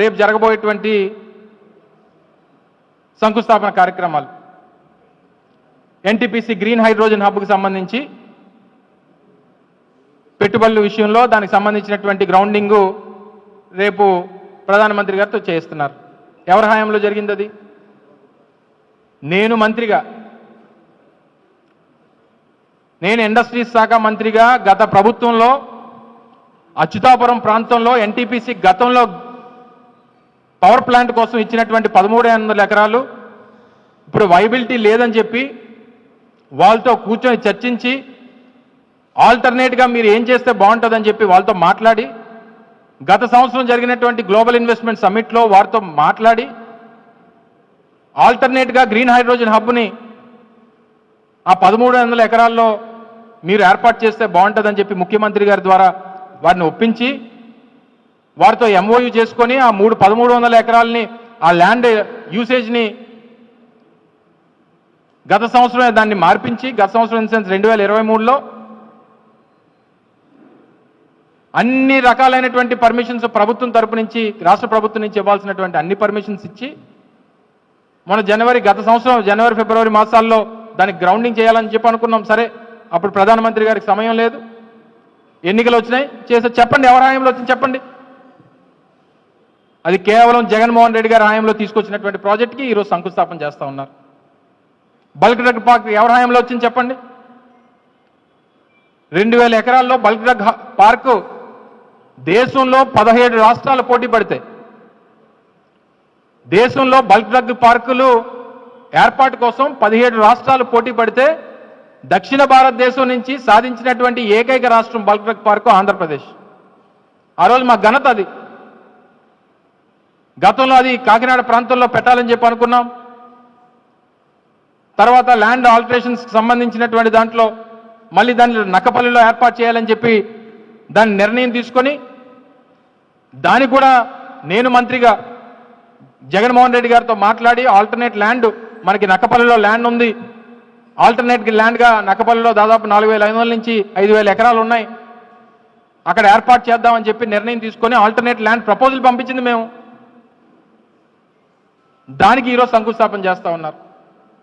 రేపు జరగబోయేటువంటి శంకుస్థాపన కార్యక్రమాలు. ఎన్టీపీసీ గ్రీన్ హైడ్రోజన్ హబ్కు సంబంధించి పెట్టుబడుల విషయంలో దానికి సంబంధించినటువంటి గ్రౌండింగు రేపు ప్రధానమంత్రి గారితో చేస్తున్నారు ఎవరి హయాంలో జరిగింది అది? నేను మంత్రిగా. నేను ఇండస్ట్రీస్ శాఖ మంత్రిగా గత ప్రభుత్వంలో అచ్యుతాపురం ప్రాంతంలో ఎన్టీపీసీ గతంలో పవర్ ప్లాంట్ కోసం ఇచ్చినటువంటి పదమూడు వందల ఎకరాలు. ఇప్పుడు వైబిలిటీ లేదని చెప్పి వాళ్ళతో కూర్చొని చర్చించి ఆల్టర్నేట్గా మీరు ఏం చేస్తే బాగుంటుందని చెప్పి వాళ్ళతో మాట్లాడి గత సంవత్సరం జరిగినటువంటి గ్లోబల్ ఇన్వెస్ట్మెంట్ సమ్మిట్లో వారితో మాట్లాడి ఆల్టర్నేట్గా గ్రీన్ హైడ్రోజన్ హబ్ని ఆ పదమూడు వందల ఎకరాల్లో మీరు ఏర్పాటు చేస్తే బాగుంటుందని చెప్పి ముఖ్యమంత్రి గారి ద్వారా వారిని ఒప్పించి వారితో ఎంఓయూ చేసుకొని ఆ మూడు పదమూడు వందల ఎకరాలని ఆ ల్యాండ్ యూసేజ్ని గత సంవత్సరమే దాన్ని మార్పించి గత సంవత్సరం ఇన్ సెన్స్ రెండు వేల ఇరవై మూడులో అన్ని రకాలైనటువంటి పర్మిషన్స్ ప్రభుత్వం తరపు నుంచి రాష్ట్ర ప్రభుత్వం నుంచి ఇవ్వాల్సినటువంటి అన్ని పర్మిషన్స్ ఇచ్చి మన జనవరి గత సంవత్సరం జనవరి ఫిబ్రవరి మాసాల్లో దానికి గ్రౌండింగ్ చేయాలని చెప్పి అనుకున్నాం. సరే అప్పుడు ప్రధానమంత్రి గారికి సమయం లేదు. ఎన్నికలు వచ్చినాయి. చేసే చెప్పండి ఎవరి హాయంలో వచ్చింది చెప్పండి. అది కేవలం జగన్మోహన్ రెడ్డి గారి హాయంలో తీసుకొచ్చినటువంటి ప్రాజెక్ట్కి ఈరోజు శంకుస్థాపన చేస్తూ ఉన్నారు. బల్క్ డ్రగ్ పార్క్ ఎవరి హాయంలో వచ్చింది చెప్పండి? రెండు వేల ఎకరాల్లో బల్క్ డ్రగ్ పార్కు దేశంలో పదహేడు రాష్ట్రాలు పోటీ పడితే దేశంలో బల్క్ డ్రగ్ పార్కులు ఏర్పాటు కోసం పదిహేడు రాష్ట్రాలు పోటీ పడితే దక్షిణ భారతదేశం నుంచి సాధించినటువంటి ఏకైక రాష్ట్రం బల్క్ డ్రగ్ పార్కు ఆంధ్రప్రదేశ్. ఆ రోజు మా ఘనత అది. గతంలో అది కాకినాడ ప్రాంతంలో పెట్టాలని చెప్పి అనుకున్నాం. తర్వాత ల్యాండ్ ఆల్టరేషన్స్ సంబంధించినటువంటి దాంట్లో మళ్ళీ దాన్ని నక్కపల్లిలో ఏర్పాటు చేయాలని చెప్పి దాని నిర్ణయం తీసుకొని దానికి కూడా నేను మంత్రిగా జగన్మోహన్ రెడ్డి గారితో మాట్లాడి ఆల్టర్నేట్ ల్యాండ్ మనకి నక్కపల్లిలో ల్యాండ్ ఉంది. ఆల్టర్నేట్ ల్యాండ్గా నక్కపల్లిలో దాదాపు నాలుగు వేల ఐదు వందల నుంచి ఐదు వేల ఎకరాలు ఉన్నాయి. అక్కడ ఏర్పాటు చేద్దామని చెప్పి నిర్ణయం తీసుకొని ఆల్టర్నేట్ ల్యాండ్ ప్రపోజల్ పంపించింది మేము. దానికి ఈరోజు శంకుస్థాపన చేస్తా ఉన్నారు.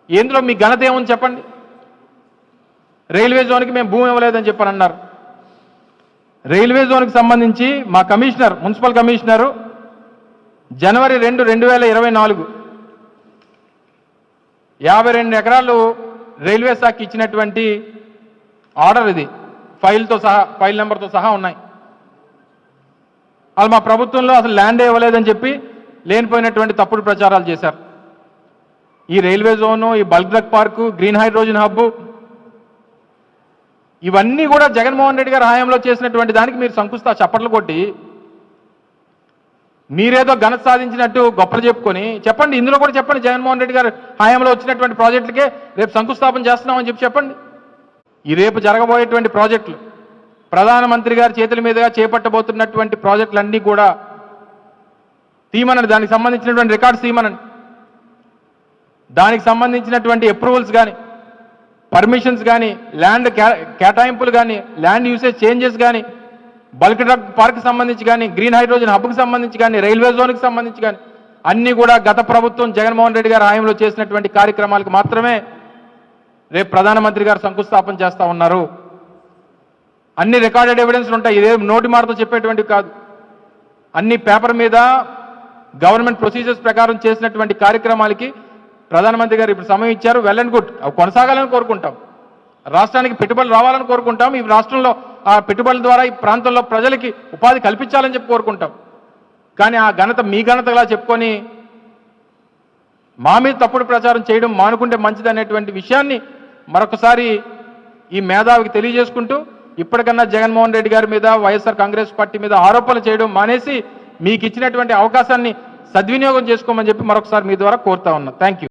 ఎందులో మీ ఘనత ఏముంది చెప్పండి. రైల్వే జోన్కి మేము భూమి ఇవ్వలేదని చెప్పని అన్నారు రైల్వే జోన్కి సంబంధించి మా కమిషనర్ మున్సిపల్ కమిషనరు జనవరి రెండు రెండు వేల ఇరవై నాలుగు యాభై రెండు ఎకరాలు రైల్వే శాఖ ఇచ్చినటువంటి ఆర్డర్ ఇది. ఫైల్తో సహా ఫైల్ నెంబర్తో సహా ఉన్నాయి. వాళ్ళు మా ప్రభుత్వంలో అసలు ల్యాండ్ ఇవ్వలేదని చెప్పి లేనిపోయినటువంటి తప్పుడు ప్రచారాలు చేశారు. ఈ రైల్వే జోను ఈ bulk drug park green hydrogen hub ఇవన్నీ కూడా జగన్మోహన్ రెడ్డి గారి హయాంలో చేసినటువంటి దానికి మీరు శంకుస్థా చప్పట్లు కొట్టి మీరేదో ఘనత సాధించినట్టు గొప్పలు చెప్పుకొని చెప్పండి ఇందులో కూడా చెప్పండి జగన్మోహన్ రెడ్డి గారు హయాంలో వచ్చినటువంటి ప్రాజెక్టులకే రేపు శంకుస్థాపన చేస్తున్నామని చెప్పి చెప్పండి. ఈ రేపు జరగబోయేటువంటి ప్రాజెక్టులు ప్రధానమంత్రి గారి చేతుల మీదుగా చేపట్టబోతున్నటువంటి ప్రాజెక్టులన్నీ కూడా తీయమనండి దానికి సంబంధించినటువంటి రికార్డ్స్ తీయమనండి దానికి సంబంధించినటువంటి అప్రూవల్స్ కానీ పర్మిషన్స్ కానీ ల్యాండ్ కేటాయింపులు కానీ ల్యాండ్ యూసేజ్ చేంజెస్ కానీ బల్క్ డ్రగ్ పార్క్ సంబంధించి కానీ గ్రీన్ హైడ్రోజన్ హబ్కి సంబంధించి కానీ రైల్వే జోన్కి సంబంధించి కానీ అన్నీ కూడా గత ప్రభుత్వం జగన్మోహన్ రెడ్డి గారి హాయంలో చేసినటువంటి కార్యక్రమాలకు మాత్రమే రేపు ప్రధానమంత్రి గారు శంకుస్థాపన చేస్తా ఉన్నారు. అన్ని రికార్డెడ్ ఎవిడెన్స్లు ఉంటాయి. ఇదే నోటి మాటతో చెప్పేటువంటివి కాదు. అన్ని పేపర్ మీద గవర్నమెంట్ ప్రొసీజర్స్ ప్రకారం చేసినటువంటి కార్యక్రమాలకి ప్రధానమంత్రి గారు ఇప్పుడు సమయం ఇచ్చారు. వెల్ అండ్ గుడ్ అవి కొనసాగాలని కోరుకుంటాం. రాష్ట్రానికి పెట్టుబడులు రావాలని కోరుకుంటాం. ఈ రాష్ట్రంలో ఆ పెట్టుబడుల ద్వారా ఈ ప్రాంతంలో ప్రజలకి ఉపాధి కల్పించాలని చెప్పి కోరుకుంటాం. కానీ ఆ ఘనత మీ ఘనతలా చెప్పుకొని మా మీద తప్పుడు ప్రచారం చేయడం మానుకుంటే మంచిది అనేటువంటి విషయాన్ని మరొకసారి ఈ మేధావికి తెలియజేసుకుంటూ ఇప్పటికన్నా జగన్మోహన్ రెడ్డి గారి మీద వైఎస్ఆర్ కాంగ్రెస్ పార్టీ మీద ఆరోపణలు చేయడం మానేసి మీకు ఇచ్చినటువంటి అవకాశాన్ని సద్వినియోగం చేసుకోమని చెప్పి మరొకసారి మీ ద్వారా కోరుతా ఉన్నా. Thank you